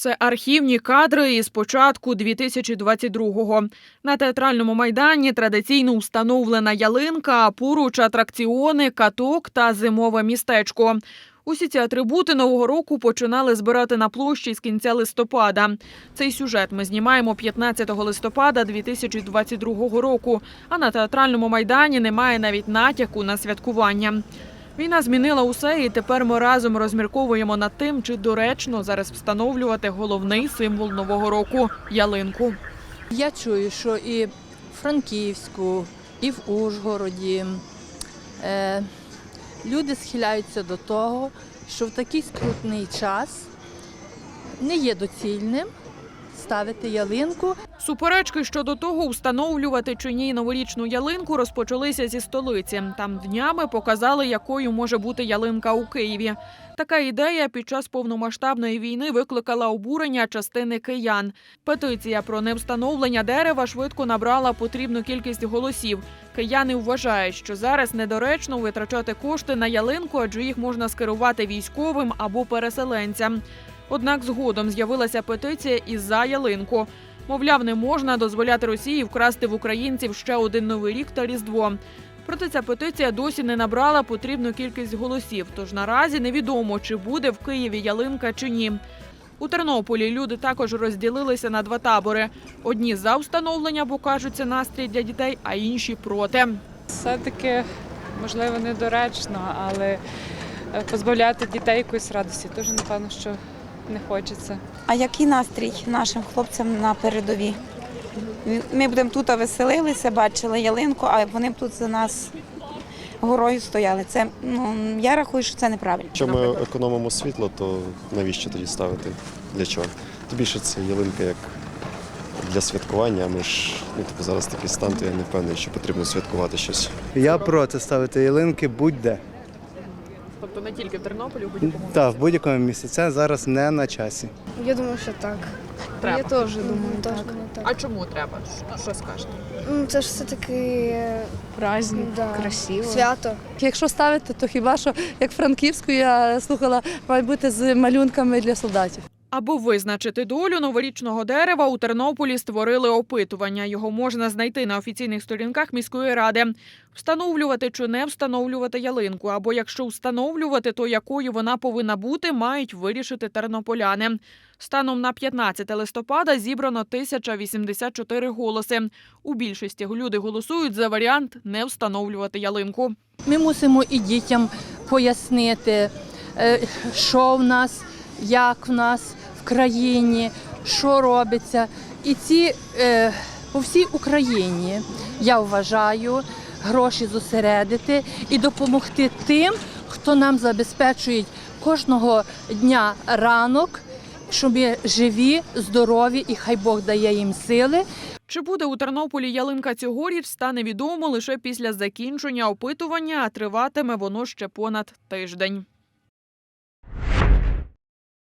Це архівні кадри із початку 2022-го. На театральному майдані традиційно установлена ялинка, а поруч атракціони, каток та зимове містечко. Усі ці атрибути нового року починали збирати на площі з кінця листопада. Цей сюжет ми знімаємо 15 листопада 2022 року. А на театральному майдані немає навіть натяку на святкування. Війна змінила усе, і тепер ми разом розмірковуємо над тим, чи доречно зараз встановлювати головний символ нового року ялинку. Я чую, що і в Франківську, і в Ужгороді е, люди схиляються до того, що в такий скрутний час не є доцільним ставити ялинку. Суперечки щодо того, встановлювати чи ні новорічну ялинку розпочалися зі столиці. Там днями показали, якою може бути ялинка у Києві. Така ідея під час повномасштабної війни викликала обурення частини киян. Петиція про невстановлення дерева швидко набрала потрібну кількість голосів. Кияни вважають, що зараз недоречно витрачати кошти на ялинку, адже їх можна скерувати військовим або переселенцям. Однак згодом з'явилася петиція і за ялинку. Мовляв, не можна дозволяти Росії вкрасти в українців ще один новий рік та різдво. Проте ця петиція досі не набрала потрібну кількість голосів. Тож наразі невідомо, чи буде в Києві ялинка чи ні. У Тернополі люди також розділилися на два табори: одні за встановлення, бо кажуться настрій для дітей, а інші проти. Все-таки, можливо, недоречно, але е, позбавляти дітей якоїсь радості теж, напевно, що не хочеться. А який настрій нашим хлопцям на передовій? Ми будемо тут веселилися, бачили ялинку, а вони б тут за нас горою стояли. Це ну я рахую, що це неправильно. Якщо ми економимо світло, то навіщо тоді ставити? Для чого? Тим більше це ялинка як для святкування, а ми ж ну, типу, зараз такий стан, то я не впевнений, що потрібно святкувати щось. Я проти ставити ялинки будь-де. Тобто не тільки в Тернополі, в Так, в будь-якому місці. Це зараз не на часі. Я думаю, що так. Треба. Я теж думаю, так. так. А чому треба? Що скажете? Ну, це ж все-таки Праздник, да, свято. Якщо ставити, то хіба що як Франківську я слухала, має бути з малюнками для солдатів. Аби визначити долю новорічного дерева, у Тернополі створили опитування. Його можна знайти на офіційних сторінках міської ради. Встановлювати чи не встановлювати ялинку, або якщо встановлювати, то якою вона повинна бути, мають вирішити тернополяни. Станом на 15 листопада зібрано 1084 голоси. У більшості люди голосують за варіант не встановлювати ялинку. Ми мусимо і дітям пояснити, е, що в нас, як в нас в країні, що робиться. І ці е, по всій Україні я вважаю гроші зосередити і допомогти тим, хто нам забезпечує кожного дня ранок, щоб ми живі, здорові і хай Бог дає їм сили. Чи буде у Тернополі ялинка цьогоріч, стане відомо лише після закінчення опитування, а триватиме воно ще понад тиждень.